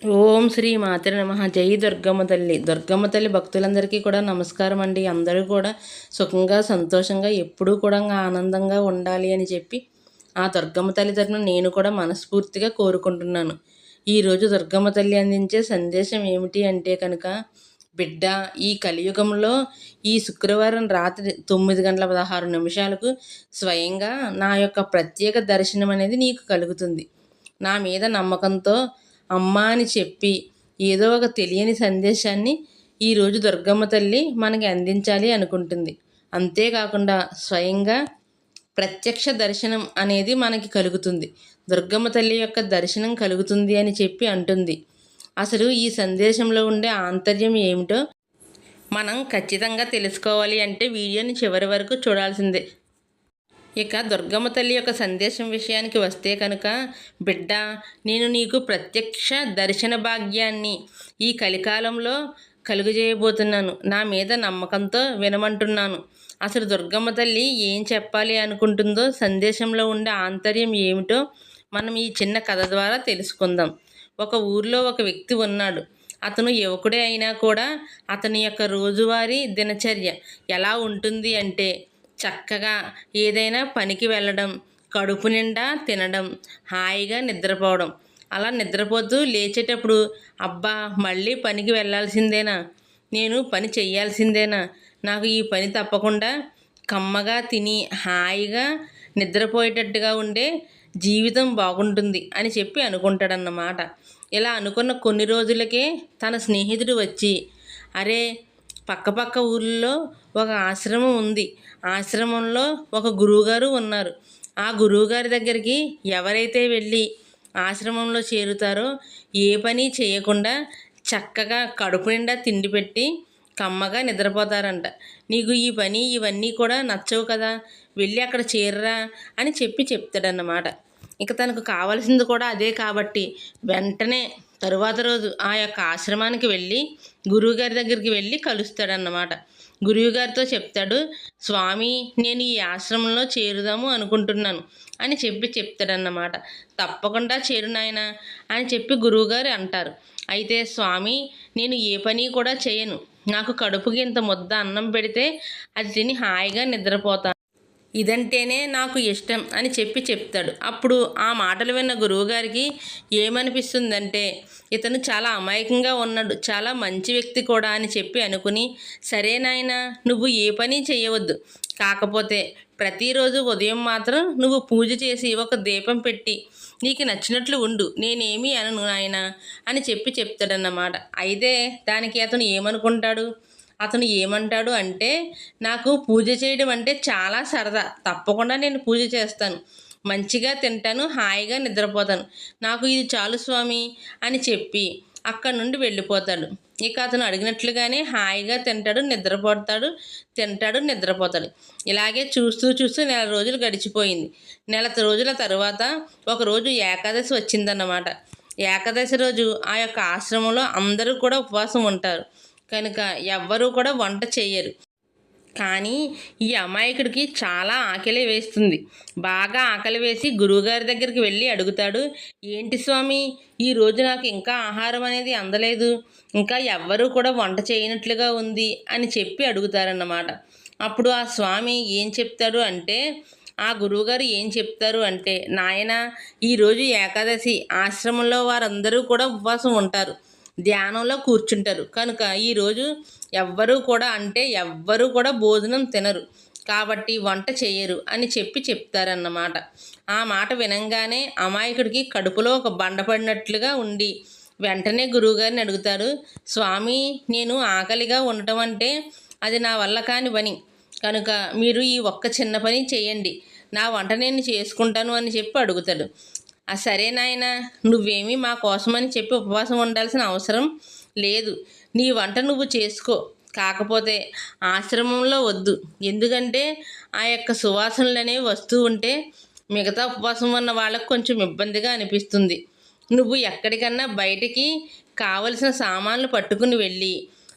ఓం శ్రీ మాతృ నమ. జై దుర్గమ్మ తల్లి దుర్గమ్మ తల్లి భక్తులందరికీ కూడా నమస్కారం అండి. అందరూ కూడా సుఖంగా సంతోషంగా ఎప్పుడూ కూడా ఆనందంగా ఉండాలి అని చెప్పి ఆ దుర్గమ్మ తల్లి తరఫున నేను కూడా మనస్ఫూర్తిగా కోరుకుంటున్నాను. ఈరోజు దుర్గమ్మ తల్లి అందించే సందేశం ఏమిటి అంటే కనుక బిడ్డ ఈ కలియుగంలో ఈ శుక్రవారం రాత్రి తొమ్మిది గంటల పదహారు నిమిషాలకు స్వయంగా నా యొక్క ప్రత్యేక దర్శనం అనేది నీకు కలుగుతుంది. నా మీద నమ్మకంతో అమ్మ అని చెప్పి ఏదో ఒక తెలియని సందేశాన్ని ఈరోజు దుర్గమ్మ తల్లి మనకి అందించాలి అనుకుంటుంది. అంతేకాకుండా స్వయంగా ప్రత్యక్ష దర్శనం అనేది మనకి కలుగుతుంది. దుర్గమ్మ తల్లి యొక్క దర్శనం కలుగుతుంది అని చెప్పి అంటుంది. అసలు ఈ సందేశంలో ఉండే ఆంతర్యం ఏమిటో మనం ఖచ్చితంగా తెలుసుకోవాలి అంటే వీడియోని చివరి వరకు చూడాల్సిందే. ఇక దుర్గమ్మ తల్లి యొక్క సందేశం విషయానికి వస్తే కనుక బిడ్డ నేను నీకు ప్రత్యక్ష దర్శన భాగ్యాన్ని ఈ కలికాలంలో కలుగజేయబోతున్నాను. నా మీద నమ్మకంతో వినమంటున్నాను. అసలు దుర్గమ్మ తల్లి ఏం చెప్పాలి అనుకుంటుందో సందేశంలో ఉండే ఆంతర్యం ఏమిటో మనం ఈ చిన్న కథ ద్వారా తెలుసుకుందాం. ఒక ఊర్లో ఒక వ్యక్తి ఉన్నాడు. అతను యువకుడే అయినా కూడా అతని యొక్క రోజువారీ దినచర్య ఎలా ఉంటుంది అంటే చక్కగా ఏదైనా పనికి వెళ్ళడం కడుపు నిండా తినడం హాయిగా నిద్రపోవడం. అలా నిద్రపోతూ లేచేటప్పుడు అబ్బా మళ్ళీ పనికి వెళ్ళాల్సిందేనా? నేను పని చేయాల్సిందేనా నాకు ఈ పని తప్పకుండా కమ్మగా తిని హాయిగా నిద్రపోయేటట్టుగా ఉండే జీవితం బాగుంటుంది అని చెప్పి అనుకుంటాడన్నమాట. ఇలా అనుకున్న కొన్ని రోజులకే తన స్నేహితుడు వచ్చి అరే పక్కపక్క ఊళ్ళో ఒక ఆశ్రమం ఉంది. ఆశ్రమంలో ఒక గురువుగారు ఉన్నారు. ఆ గురువుగారి దగ్గరికి ఎవరైతే వెళ్ళి ఆశ్రమంలో చేరుతారో ఏ పని చేయకుండా చక్కగా కడుపు నిండా తిండి పెట్టి కమ్మగా నిద్రపోతారంట. నీకు ఈ పని ఇవన్నీ కూడా నచ్చవు కదా వెళ్ళి అక్కడ చేరరా అని చెప్పి చెప్తాడన్నమాట. ఇక తనకు కావాల్సింది కూడా అదే కాబట్టి వెంటనే తరువాత రోజు ఆ యొక్క ఆశ్రమానికి వెళ్ళి గురువుగారి దగ్గరికి వెళ్ళి కలుస్తాడన్నమాట. గురువుగారితో చెప్తాడు స్వామి నేను ఈ ఆశ్రమంలో చేరుదాము అనుకుంటున్నాను అని చెప్పి చెప్తాడన్నమాట. తప్పకుండా చేరునాయన అని చెప్పి గురువుగారు అంటారు. అయితే స్వామి నేను ఏ పని కూడా చేయను. నాకు కడుపుకి ఇంత ముద్ద అన్నం పెడితే అది తిని హాయిగా నిద్రపోతాను. ఇదంటేనే నాకు ఇష్టం అని చెప్పి చెప్తాడు. అప్పుడు ఆ మాటలు విన్న గురువుగారికి ఏమనిపిస్తుందంటే ఇతను చాలా అమాయకంగా ఉన్నాడు చాలా మంచి వ్యక్తి కూడా అని చెప్పి అనుకుని సరే నాయన నువ్వు ఏ పని చేయవద్దు. కాకపోతే ప్రతిరోజు ఉదయం మాత్రం నువ్వు పూజ చేసి ఒక దీపం పెట్టి నీకు నచ్చినట్లు ఉండు నేనేమి అనను నాయన అని చెప్పి చెప్తాడన్నమాట. అయితే దానికి అతను ఏమనుకుంటాడు? అతను ఏమంటాడు అంటే నాకు పూజ చేయడం అంటే చాలా సరదా. తప్పకుండా నేను పూజ చేస్తాను. మంచిగా తింటాను హాయిగా నిద్రపోతాను. నాకు ఇది చాలు స్వామి అని చెప్పి అక్కడి నుండి వెళ్ళిపోతాడు. ఇక అతను అడిగినట్లుగానే హాయిగా తింటాడు నిద్రపోతాడు తింటాడు నిద్రపోతాడు. ఇలాగే చూస్తూ చూస్తూ నెల రోజులు గడిచిపోయింది. నెల రోజుల తర్వాత ఒకరోజు ఏకాదశి వచ్చిందన్నమాట. ఏకాదశి రోజు ఆ యొక్క ఆశ్రమంలో అందరూ కూడా ఉపవాసం ఉంటారు. కనుక ఎవ్వరూ కూడా వంట చేయరు కానీ ఈ అమాయకుడికి చాలా ఆకలి వేస్తుంది. బాగా ఆకలి వేసి గురువుగారి దగ్గరికి వెళ్ళి అడుగుతాడు ఏంటి స్వామి ఈరోజు నాకు ఇంకా ఆహారం అనేది అందలేదు. ఇంకా ఎవ్వరూ కూడా వంట చేయనట్లుగా ఉంది అని చెప్పి అడుగుతారన్నమాట. అప్పుడు ఆ స్వామి ఏం చెప్తాడు అంటే ఆ గురువుగారు ఏం చెప్తారు అంటే నాయన ఈరోజు ఏకాదశి ఆశ్రమంలో వారందరూ కూడా ఉపవాసం ఉంటారు. ధ్యానంలో కూర్చుంటారు. కనుక ఈరోజు ఎవ్వరూ కూడా అంటే ఎవ్వరూ కూడా భోజనం తినరు. కాబట్టి వంట చేయరు అని చెప్పి చెప్తారన్నమాట. ఆ మాట వినంగానే అమాయకుడికి కడుపులో ఒక బండ పడినట్లుగా ఉండి వెంటనే గురువుగారిని అడుగుతారు స్వామి నేను ఆకలిగా ఉండటం అంటే అది నా వల్ల కాని పని. కనుక మీరు ఈ ఒక్క చిన్న పని చేయండి. నా వంట నేను చేసుకుంటాను అని చెప్పి అడుగుతాడు. ఆ సరే నాయన నువ్వేమీ మా కోసమని చెప్పి ఉపవాసం ఉండాల్సిన అవసరం లేదు. నీ వంట నువ్వు చేసుకో. కాకపోతే ఆశ్రమంలో వద్దు. ఎందుకంటే ఆ యొక్క సువాసనలు అనేవి వస్తూ ఉంటే మిగతా ఉపవాసం ఉన్న వాళ్ళకు కొంచెం ఇబ్బందిగా అనిపిస్తుంది. నువ్వు ఎక్కడికన్నా బయటికి కావలసిన సామాన్లు పట్టుకుని వెళ్ళి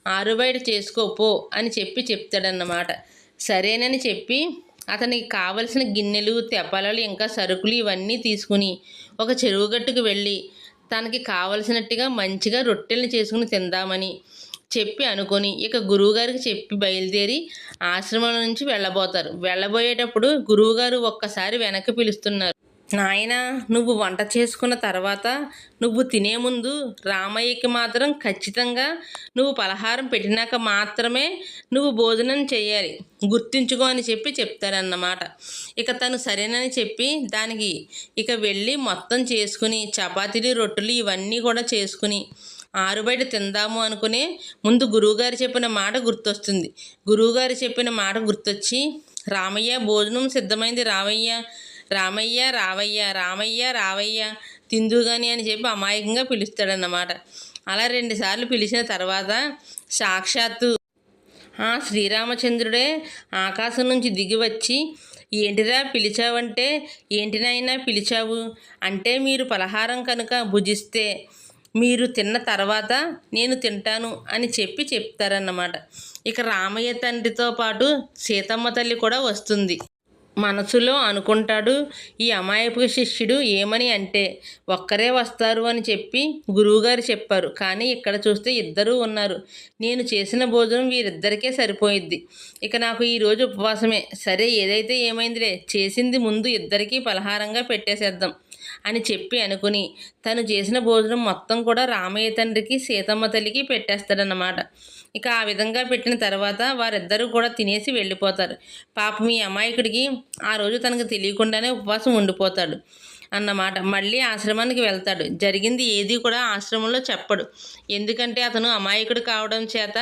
ఆరుబయట చేసుకోపో అని చెప్పి చెప్తాడన్నమాట. సరేనని చెప్పి అతనికి కావలసిన గిన్నెలు తెప్పలలు ఇంకా సరుకులు ఇవన్నీ తీసుకుని ఒక చెరువు గట్టుకు వెళ్ళి తనకి కావలసినట్టుగా మంచిగా రొట్టెల్ని చేసుకుని తిందామని చెప్పి అనుకొని ఇక గురువుగారికి చెప్పి బయలుదేరి ఆశ్రమం నుంచి వెళ్ళబోతారు. వెళ్ళబోయేటప్పుడు గురువుగారు ఒక్కసారి వెనక్కి పిలుస్తున్నారు. నాయనా నువ్వు వంట చేసుకున్న తర్వాత నువ్వు తినే ముందు రామయ్యకి మాత్రం ఖచ్చితంగా నువ్వు పలహారం పెట్టినాక మాత్రమే నువ్వు భోజనం చేయాలి. గుర్తించుకో అని చెప్పి చెప్తారన్నమాట. ఇక తను సరేనని చెప్పి దానికి ఇక వెళ్ళి మొత్తం చేసుకుని చపాతీలు రొట్టెలు ఇవన్నీ కూడా చేసుకుని ఆరు బయట తిందాము అనుకునే ముందు గురువుగారు చెప్పిన మాట గుర్తొస్తుంది. గురువుగారు చెప్పిన మాట గుర్తొచ్చి రామయ్య భోజనం సిద్ధమైంది రామయ్య. రామయ్య రావయ్య రామయ్య రావయ్య తిందుగాని అని చెప్పి అమాయకంగా పిలుస్తాడన్నమాట. అలా రెండుసార్లు పిలిచిన తర్వాత సాక్షాత్తు ఆ శ్రీరామచంద్రుడే ఆకాశం నుంచి దిగి వచ్చి ఏంటిరా పిలిచావంటే? ఏంటినైనా పిలిచావు? అంటే మీరు పలహారం కనుక భుజిస్తే మీరు తిన్న తర్వాత నేను తింటాను అని చెప్పి చెప్తారన్నమాట. ఇక రామయ్య తండ్రితో పాటు సీతమ్మ తల్లి కూడా వస్తుంది. మనసులో అనుకుంటాడు ఈ అమాయపు శిష్యుడు ఏమని అంటే ఒక్కరే వస్తారు అని చెప్పి గురువుగారు చెప్పారు. కానీ ఇక్కడ చూస్తే ఇద్దరూ ఉన్నారు. నేను చేసిన భోజనం వీరిద్దరికే సరిపోయిద్ది. ఇక నాకు ఈరోజు ఉపవాసమే. సరే ఏదైతే ఏమైందిలే చేసింది ముందు ఇద్దరికీ పలహారంగా పెట్టేసేద్దాం. అని చెప్పి అనుకుని తను చేసిన భోజనం మొత్తం కూడా రామయ్య తండ్రికి సీతమ్మ తల్లికి పెట్టేస్తాడన్నమాట. ఇక ఆ విధంగా పెట్టిన తర్వాత వారిద్దరూ కూడా తినేసి వెళ్ళిపోతారు. పాపం మీ అమాయకుడికి ఆ రోజు తనకు తెలియకుండానే ఉపవాసం ఉండిపోతాడు అన్నమాట. మళ్ళీ ఆశ్రమానికి వెళ్తాడు. జరిగింది ఏది కూడా ఆశ్రమంలో చెప్పడు. ఎందుకంటే అతను అమాయకుడు కావడం చేత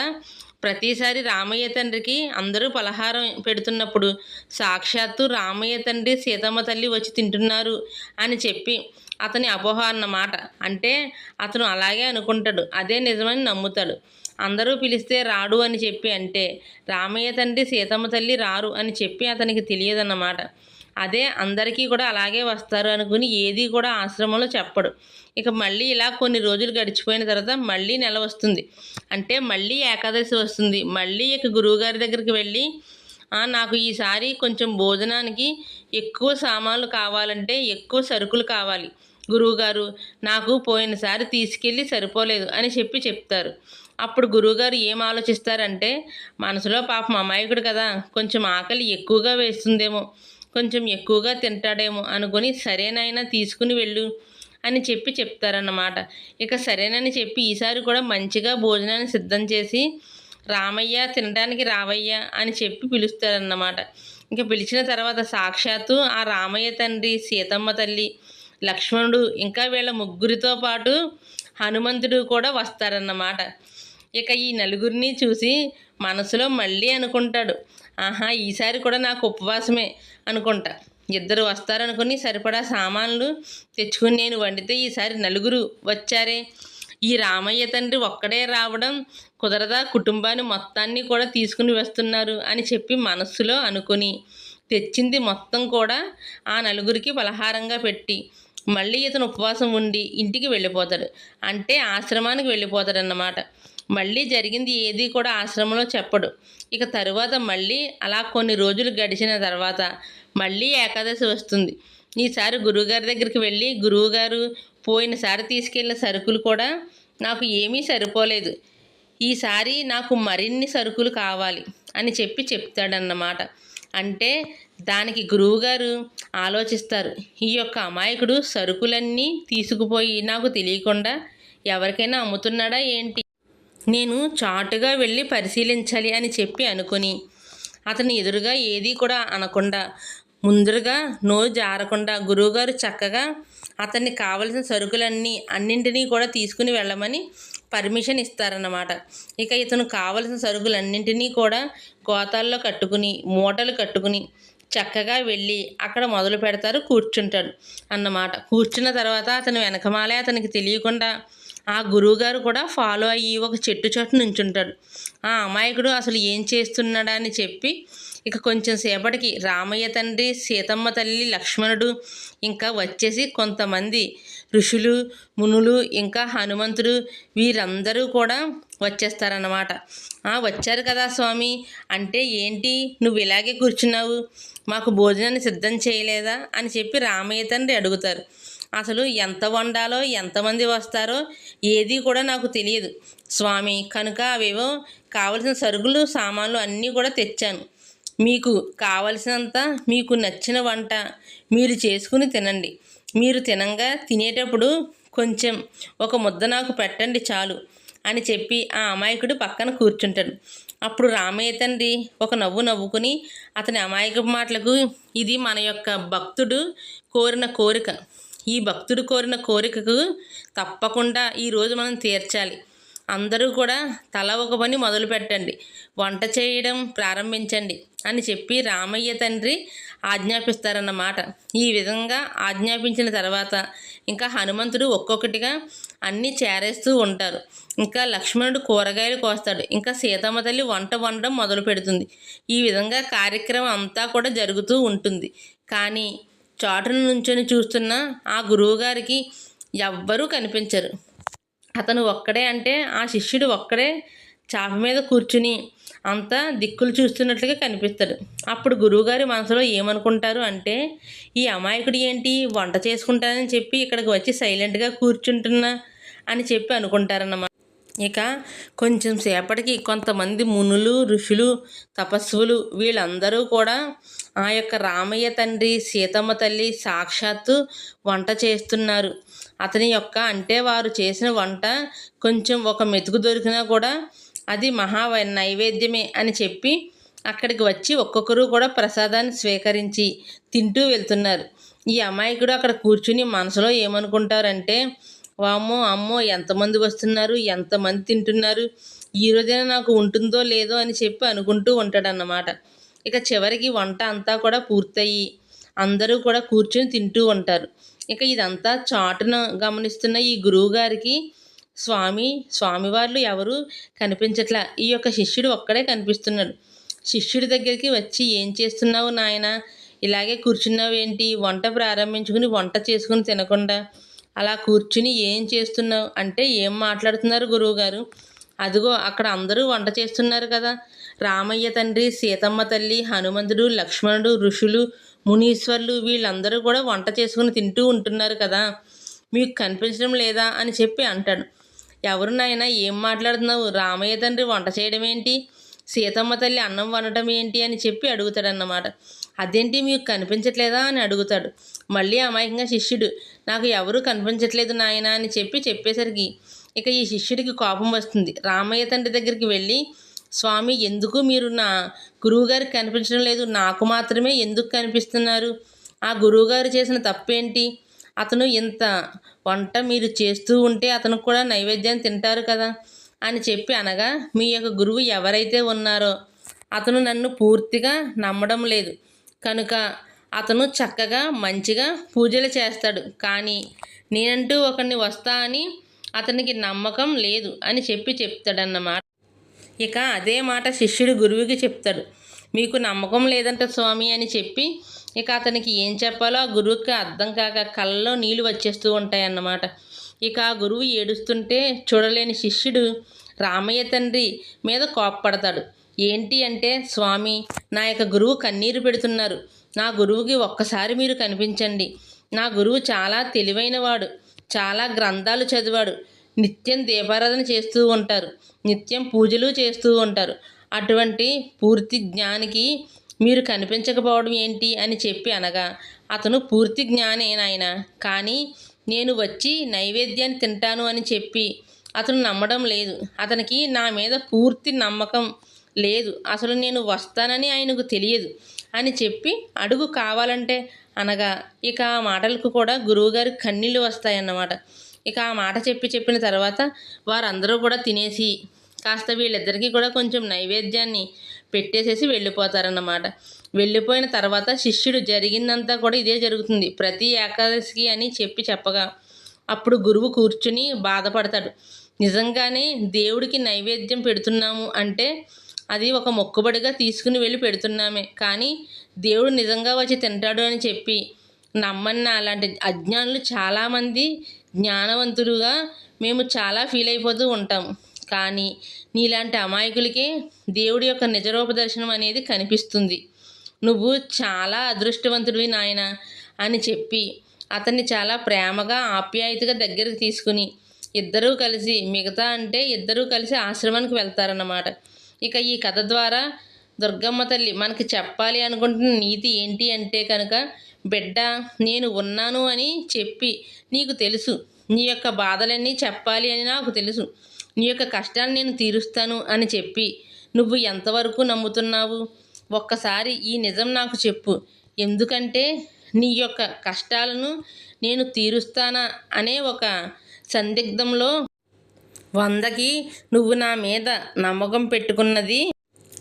ప్రతిసారి రామయ్య తండ్రికి అందరూ పలహారం పెడుతున్నప్పుడు సాక్షాత్తు రామయ్య తండ్రి సీతమ్మ తల్లి వచ్చి తింటున్నారు అని చెప్పి అతని అపోహ అన్నమాట అంటే అతను అలాగే అనుకుంటాడు అదే నిజమని నమ్ముతాడు. అందరూ పిలిస్తే రాడు అని చెప్పి అంటే రామయ్య తండ్రి సీతమ్మ తల్లి రారు అని చెప్పి అతనికి తెలియదన్నమాట. అదే అందరికీ కూడా అలాగే వస్తారు అనుకుని ఏది కూడా ఆశ్రమంలో చెప్పడు. ఇక మళ్ళీ ఇలా కొన్ని రోజులు గడిచిపోయిన తర్వాత మళ్ళీ నెల వస్తుంది. అంటే మళ్ళీ ఏకాదశి వస్తుంది. మళ్ళీ ఇక గురువుగారి దగ్గరికి వెళ్ళి నాకు ఈసారి కొంచెం భోజనానికి ఎక్కువ సామాన్లు కావాలంటే ఎక్కువ సరుకులు కావాలి. గురువుగారు నాకు పోయినసారి తీసుకెళ్ళి సరిపోలేదు అని చెప్పి చెప్తారు. అప్పుడు గురువుగారు ఏం ఆలోచిస్తారంటే మనసులో పాపం అమాయకుడు కదా కొంచెం ఆకలి ఎక్కువగా వేస్తుందేమో. కొంచెం ఎక్కువగా తింటాడేమో అనుకొని సరేనైనా తీసుకుని వెళ్ళు అని చెప్పి చెప్తారన్నమాట. ఇక సరేనని చెప్పి ఈసారి కూడా మంచిగా భోజనాన్ని సిద్ధం చేసి రామయ్య తినడానికి రావయ్య అని చెప్పి పిలుస్తారన్నమాట. ఇంకా పిలిచిన తర్వాత సాక్షాత్తు ఆ రామయ్య తండ్రి సీతమ్మ తల్లి లక్ష్మణుడు ఇంకా వీళ్ళ ముగ్గురితో పాటు హనుమంతుడు కూడా వస్తారన్నమాట. ఇక ఈ నలుగురిని చూసి మనసులో మళ్ళీ అనుకుంటాడు. ఆహా ఈసారి కూడా నాకు ఉపవాసమే అనుకుంటా. ఇద్దరు వస్తారనుకుని సరిపడా సామాన్లు తెచ్చుకుని నేను వండితే ఈసారి నలుగురు వచ్చారే. ఈ రామయ్య తండ్రి ఒక్కడే రావడం కుదరదా? కుటుంబాన్ని మొత్తాన్ని కూడా తీసుకుని వస్తున్నారు అని చెప్పి మనస్సులో అనుకుని తెచ్చింది మొత్తం కూడా ఆ నలుగురికి పలహారంగా పెట్టి మళ్ళీ ఇతను ఉపవాసం ఉండి ఇంటికి వెళ్ళిపోతాడు. అంటే ఆశ్రమానికి వెళ్ళిపోతాడు అన్నమాట మళ్ళీ జరిగింది ఏది కూడా ఆశ్రమంలో చెప్పడు. ఇక తరువాత మళ్ళీ అలా కొన్ని రోజులు గడిచిన తర్వాత మళ్ళీ ఏకాదశి వస్తుంది. ఈసారి గురువుగారి దగ్గరికి వెళ్ళి గురువుగారు పోయినసారి తీసుకెళ్ళిన సరుకులు కూడా నాకు ఏమీ సరిపోలేదు. ఈసారి నాకు మరిన్ని సరుకులు కావాలి అని చెప్పి చెప్తాడన్నమాట. అంటే దానికి గురువుగారు ఆలోచిస్తారు. ఈ యొక్క అమాయకుడు సరుకులన్నీ తీసుకుపోయి నాకు తెలియకుండా ఎవరికైనా అమ్ముతున్నాడా ఏంటి? నేను చాటుగా వెళ్ళి పరిశీలించాలి అని చెప్పి అనుకుని అతని ఎదురుగా ఏదీ కూడా అనకుండా ముందరగా నోరు జారకుండా గురువుగారు చక్కగా అతన్ని కావలసిన సరుకులన్నీ అన్నింటినీ కూడా తీసుకుని వెళ్ళమని పర్మిషన్ ఇస్తారన్నమాట. ఇక ఇతను కావలసిన సరుకులన్నింటినీ కూడా గోతాల్లో కట్టుకుని మూటలు కట్టుకుని చక్కగా వెళ్ళి అక్కడ మొదలు పెడతారు కూర్చుంటాడు అన్నమాట. కూర్చున్న తర్వాత అతను వెనకమాలే అతనికి తెలియకుండా ఆ గురువుగారు కూడా ఫాలో అయ్యి ఒక చెట్టు చోట నుంచుంటాడు ఆ అమాయకుడు అసలు ఏం చేస్తున్నాడా అని చెప్పి ఇక కొంచెం సేపటికి రామయ్య తండ్రి సీతమ్మ తల్లి లక్ష్మణుడు ఇంకా వచ్చేసి కొంతమంది ఋషులు మునులు ఇంకా హనుమంతుడు వీరందరూ కూడా వచ్చేస్తారన్నమాట. "ఆ, వచ్చారు కదా స్వామి. అంటే ఏంటి? నువ్వు ఇలాగే కూర్చున్నావు. మాకు భోజనాన్ని సిద్ధం చేయలేదా? అని చెప్పి రామయ్య తండ్రి అడుగుతారు. అసలు ఎంత వండాలో ఎంతమంది వస్తారో ఏది కూడా నాకు తెలియదు. స్వామి కనుక అవేవో కావలసిన సరుకులు సామాన్లు అన్నీ కూడా తెచ్చాను. మీకు కావలసినంత మీకు నచ్చిన వంట మీరు చేసుకుని తినండి. మీరు తినంగా తినేటప్పుడు కొంచెం ఒక ముద్ద నాకు పెట్టండి చాలు అని చెప్పి ఆ అమాయకుడు పక్కన కూర్చుంటాడు. అప్పుడు రామయ్య తండ్రి ఒక నవ్వు నవ్వుకుని అతని అమాయక మాటలకు ఇది మన యొక్క భక్తుడు కోరిన కోరిక. ఈ భక్తుడు కోరిన కోరికకు తప్పకుండా ఈరోజు మనం తీర్చాలి. అందరూ కూడా తల ఒక పని మొదలు పెట్టండి. వంట చేయడం ప్రారంభించండి అని చెప్పి రామయ్య తండ్రి ఆజ్ఞాపిస్తారన్నమాట. ఈ విధంగా ఆజ్ఞాపించిన తర్వాత ఇంకా హనుమంతుడు ఒక్కొక్కటిగా అన్నీ చేరేస్తూ ఉంటారు. ఇంకా లక్ష్మణుడు కూరగాయలు కోస్తాడు. ఇంకా సీతమ్మ తల్లి వంట వండడం మొదలు పెడుతుంది ఈ విధంగా కార్యక్రమం అంతా కూడా జరుగుతూ ఉంటుంది. కానీ చాటున నుంచొని చూస్తున్న ఆ గురువుగారికి ఎవ్వరూ కనిపించరు. అతను ఒక్కడే అంటే ఆ శిష్యుడు ఒక్కడే చాప మీద కూర్చుని అంతా దిక్కులు చూస్తున్నట్లుగా కనిపిస్తాడు. అప్పుడు గురువుగారి మనసులో ఏమనుకుంటారు అంటే ఈ అమాయకుడు ఏంటి? వంట చేసుకుంటానని చెప్పి ఇక్కడికి వచ్చి సైలెంట్గా కూర్చుంటున్నా అని చెప్పి అనుకుంటారన్నమాట. ఇక కొంచెం సేపటికి కొంతమంది మునులు ఋషులు తపస్సులు వీళ్ళందరూ కూడా ఆ యొక్క రామయ్య తండ్రి సీతమ్మ తల్లి సాక్షాత్తు వంట చేస్తున్నారు. అతని యొక్క అంటే వారు చేసిన వంట కొంచెం ఒక మెతుకు దొరికినా కూడా అది మహా నైవేద్యమే అని చెప్పి అక్కడికి వచ్చి ఒక్కొక్కరు కూడా ప్రసాదాన్ని స్వీకరించి తింటూ వెళ్తున్నారు. ఈ అమాయకుడు అక్కడ కూర్చుని మనసులో ఏమనుకుంటారంటే వామ్మో అమ్మో ఎంతమంది వస్తున్నారు ఎంతమంది తింటున్నారు ఈ రోజైనా నాకు ఉంటుందో లేదో అని చెప్పి అనుకుంటూ ఉంటాడన్నమాట. ఇక చివరికి వంట అంతా కూడా పూర్తయి అందరూ కూడా కూర్చొని తింటూ ఉంటారు. ఇక ఇదంతా చాటున గమనిస్తున్న ఈ గురువుగారికి స్వామి స్వామివార్లు ఎవరు కనిపించట్లా. ఈ యొక్క శిష్యుడు ఒక్కడే కనిపిస్తున్నాడు. శిష్యుడి దగ్గరికి వచ్చి ఏం చేస్తున్నావు నాయన? ఇలాగే కూర్చున్నావేంటి? వంట ప్రారంభించుకుని వంట చేసుకుని తినకుండా అలా కూర్చుని ఏం చేస్తున్నావు అంటే ఏం మాట్లాడుతున్నారు గురువుగారు? అదిగో అక్కడ అందరూ వంట చేస్తున్నారు కదా. రామయ్య తండ్రి సీతమ్మ తల్లి హనుమంతుడు లక్ష్మణుడు ఋషులు మునీశ్వర్లు వీళ్ళందరూ కూడా వంట చేసుకుని తింటూ ఉంటున్నారు కదా. మీకు కనిపించడం లేదా అని చెప్పి అంటాడు. ఎవరు నాయన ఏం మాట్లాడుతున్నావు? రామయ్య తండ్రి వంట చేయడం ఏంటి? సీతమ్మ తల్లి అన్నం వండటం ఏంటి అని చెప్పి అడుగుతాడన్నమాట. అదేంటి మీకు కనిపించట్లేదా అని అడుగుతాడు. మళ్ళీ అమాయకంగా శిష్యుడు నాకు ఎవరు కనిపించట్లేదు నాయన అని చెప్పి చెప్పేసరికి ఇక ఈ శిష్యుడికి కోపం వస్తుంది. రామయ్య తండ్రి దగ్గరికి వెళ్ళి స్వామి ఎందుకు మీరు నా గురువుగారికి కనిపించడం లేదు? నాకు మాత్రమే ఎందుకు కనిపిస్తున్నారు? ఆ గురువుగారు చేసిన తప్పేంటి? అతను ఇంత వంట మీరు చేస్తూ ఉంటే అతను కూడా నైవేద్యాన్ని తింటారు కదా. అని చెప్పి అనగా మీ యొక్క గురువు ఎవరైతే ఉన్నారో అతను నన్ను పూర్తిగా నమ్మడం లేదు. కనుక అతను చక్కగా మంచిగా పూజలు చేస్తాడు. కానీ నేనంటూ ఒకరిని వస్తా అని అతనికి నమ్మకం లేదు అని చెప్పి చెప్తాడన్నమాట. ఇక అదే మాట శిష్యుడు గురువుకి చెప్తాడు. మీకు నమ్మకం లేదంట స్వామి అని చెప్పి ఇక అతనికి ఏం చెప్పాలో ఆ గురువుకి అర్థం కాక కళ్ళలో నీళ్ళు వచ్చేస్తూ ఉంటాయన్నమాట. ఇక ఆ గురువు ఏడుస్తుంటే చూడలేని శిష్యుడు రామయ్య తండ్రి మీద కోప్పడతాడు. ఏంటి అంటే స్వామి నా యొక్క గురువు కన్నీరు పెడుతున్నారు. నా గురువుకి ఒక్కసారి మీరు కనిపించండి. నా గురువు చాలా తెలివైనవాడు. చాలా గ్రంథాలు చదివాడు. నిత్యం దీపారాధన చేస్తూ ఉంటారు. నిత్యం పూజలు చేస్తూ ఉంటారు. అటువంటి పూర్తి జ్ఞానికి మీరు కనిపించకపోవడం ఏంటి అని చెప్పి అనగా అతను పూర్తి జ్ఞానే నాయన. కానీ నేను వచ్చి నైవేద్యాన్ని తింటాను అని చెప్పి అతను నమ్మడం లేదు. అతనికి నా మీద పూర్తి నమ్మకం లేదు. అసలు నేను వస్తానని ఆయనకు తెలియదు అని చెప్పి అడుగు కావాలంటే అనగా ఇక ఆ మాటలకు కూడా గురువుగారి కన్నీళ్ళు వస్తాయన్నమాట. ఇక ఆ మాట చెప్పి చెప్పిన తర్వాత వారందరూ కూడా తినేసి కాస్త వీళ్ళిద్దరికీ కూడా కొంచెం నైవేద్యాన్ని పెట్టేసేసి వెళ్ళిపోతారన్నమాట. వెళ్ళిపోయిన తర్వాత శిష్యుడు జరిగిందంతా కూడా ఇదే జరుగుతుంది. ప్రతి ఏకాదశికి అని చెప్పి చెప్పగా అప్పుడు గురువు కూర్చుని బాధపడతాడు. నిజంగానే దేవుడికి నైవేద్యం పెడుతున్నాము అంటే అది ఒక మొక్కుబడిగా తీసుకుని వెళ్ళి పెడుతున్నామే. కానీ దేవుడు నిజంగా వచ్చి తింటాడు అని చెప్పి నమ్మన్న అలాంటి అజ్ఞానులు చాలామంది జ్ఞానవంతులుగా మేము చాలా ఫీల్ అయిపోతూ ఉంటాం. కానీ నీలాంటి అమాయకులకే దేవుడి యొక్క నిజరూప దర్శనం అనేది కనిపిస్తుంది. నువ్వు చాలా అదృష్టవంతుడివి నాయన అని చెప్పి అతన్ని చాలా ప్రేమగా ఆప్యాయతగా దగ్గరికి తీసుకుని ఇద్దరూ కలిసి మిగతా అంటే ఇద్దరూ కలిసి ఆశ్రమానికి వెళ్తారన్నమాట. ఇక ఈ కథ ద్వారా దుర్గమ్మ తల్లి మనకి చెప్పాలి అనుకుంటున్న నీతి ఏంటి అంటే కనుక బిడ్డ నేను ఉన్నాను అని చెప్పి నీకు తెలుసు. నీ యొక్క బాధలన్నీ చెప్పాలి అని నాకు తెలుసు. నీ యొక్క కష్టాన్ని నేను తీరుస్తాను అని చెప్పి నువ్వు ఎంతవరకు నమ్ముతున్నావు? ఒక్కసారి ఈ నిజం నాకు చెప్పు. ఎందుకంటే నీ యొక్క కష్టాలను నేను తీరుస్తానా అనే ఒక సందిగ్ధంలో వందకి నువ్వు నా మీద నమ్మకం పెట్టుకున్నది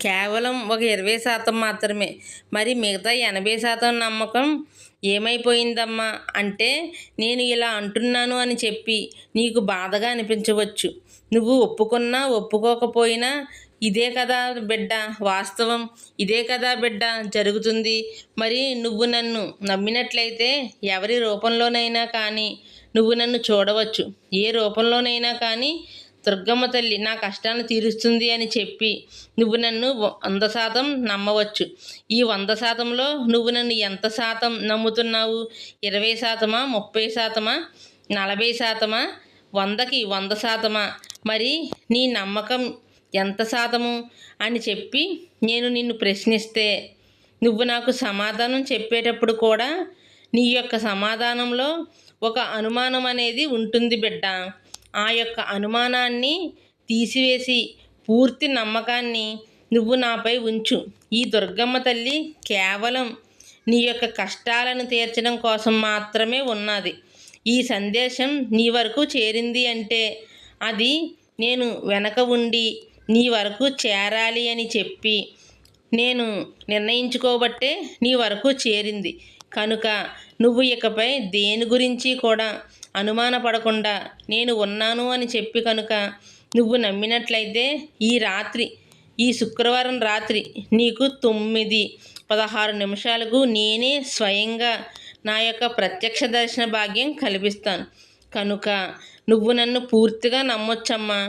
కేవలం ఒక ఇరవై శాతం మాత్రమే. మరి మిగతా ఎనభై శాతం నమ్మకం ఏమైపోయిందమ్మా? అంటే నేను ఇలా అంటున్నాను అని చెప్పి నీకు బాధగా అనిపించవచ్చు. నువ్వు ఒప్పుకున్నా ఒప్పుకోకపోయినా ఇదే కదా బిడ్డ వాస్తవం. ఇదే కదా బిడ్డ జరుగుతుంది. మరి నువ్వు నన్ను నమ్మినట్లయితే ఎవరి రూపంలోనైనా కానీ నువ్వు నన్ను చూడవచ్చు. ఏ రూపంలోనైనా కానీ దుర్గమ్మ తల్లి నా కష్టాన్ని తీరుస్తుంది అని చెప్పి నువ్వు నన్ను వంద శాతం నమ్మవచ్చు. ఈ వంద శాతంలో నువ్వు నన్ను ఎంత శాతం నమ్ముతున్నావు? ఇరవై శాతమా? ముప్పై శాతమా? నలభై శాతమా? వందకి వంద శాతమా? మరి నీ నమ్మకం ఎంత శాతము అని చెప్పి నేను నిన్ను ప్రశ్నిస్తే నువ్వు నాకు సమాధానం చెప్పేటప్పుడు కూడా నీ యొక్క సమాధానంలో ఒక అనుమానం అనేది ఉంటుంది బిడ్డ. ఆ యొక్క అనుమానాన్ని తీసివేసి పూర్తి నమ్మకాన్ని నువ్వు నాపై ఉంచు. ఈ దుర్గమ్మ తల్లి కేవలం నీ యొక్క కష్టాలను తీర్చడం కోసం మాత్రమే ఉన్నది. ఈ సందేశం నీ వరకు చేరింది అంటే అది నేను వెనక ఉండి నీ వరకు చేరాలి అని చెప్పి నేను నిర్ణయించుకోబట్టే నీ వరకు చేరింది. కనుక నువ్వు ఇకపై దేని గురించి కూడా అనుమానపడకుండా నేను ఉన్నాను అని చెప్పి కనుక నువ్వు నమ్మినట్లయితే ఈ రాత్రి ఈ శుక్రవారం రాత్రి నీకు తొమ్మిది పదహారు నిమిషాలకు నేనే స్వయంగా నా యొక్క ప్రత్యక్ష దర్శన భాగ్యం కల్పిస్తాను. కనుక నువ్వు నన్ను పూర్తిగా నమ్మొచ్చమ్మా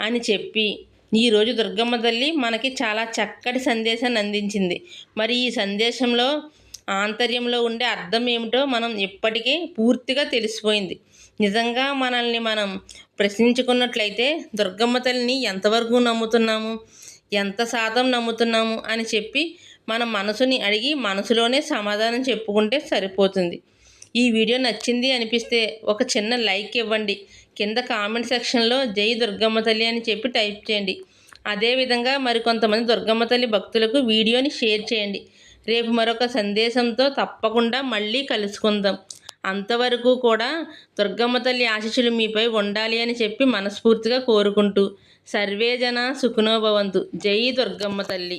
అని చెప్పి ఈరోజు దుర్గమ్మ తల్లి మనకి చాలా చక్కటి సందేశాన్ని అందించింది. మరి ఈ సందేశంలో ఆంతర్యంలో ఉండే అర్థం ఏమిటో మనం ఇప్పటికే పూర్తిగా తెలిసిపోయింది. నిజంగా మనల్ని మనం ప్రశ్నించుకున్నట్లయితే దుర్గమ్మ తల్లిని ఎంతవరకు నమ్ముతున్నాము? ఎంత శాతం నమ్ముతున్నాము? అని చెప్పి మన మనసుని అడిగి మనసులోనే సమాధానం చెప్పుకుంటే సరిపోతుంది. ఈ వీడియో నచ్చింది అనిపిస్తే ఒక చిన్న లైక్ ఇవ్వండి. కింద కామెంట్ సెక్షన్లో జై దుర్గమ్మ తల్లి అని చెప్పి టైప్ చేయండి. అదేవిధంగా మరికొంతమంది దుర్గమ్మ తల్లి భక్తులకు వీడియోని షేర్ చేయండి. రేపు మరొక సందేశంతో తప్పకుండా మళ్ళీ కలుసుకుందాం. అంతవరకు కూడా దుర్గమ్మ తల్లి ఆశీస్సులు మీపై ఉండాలి అని చెప్పి మనస్ఫూర్తిగా కోరుకుంటూ సర్వేజన సుఖనోభవంతు జై దుర్గమ్మ తల్లి.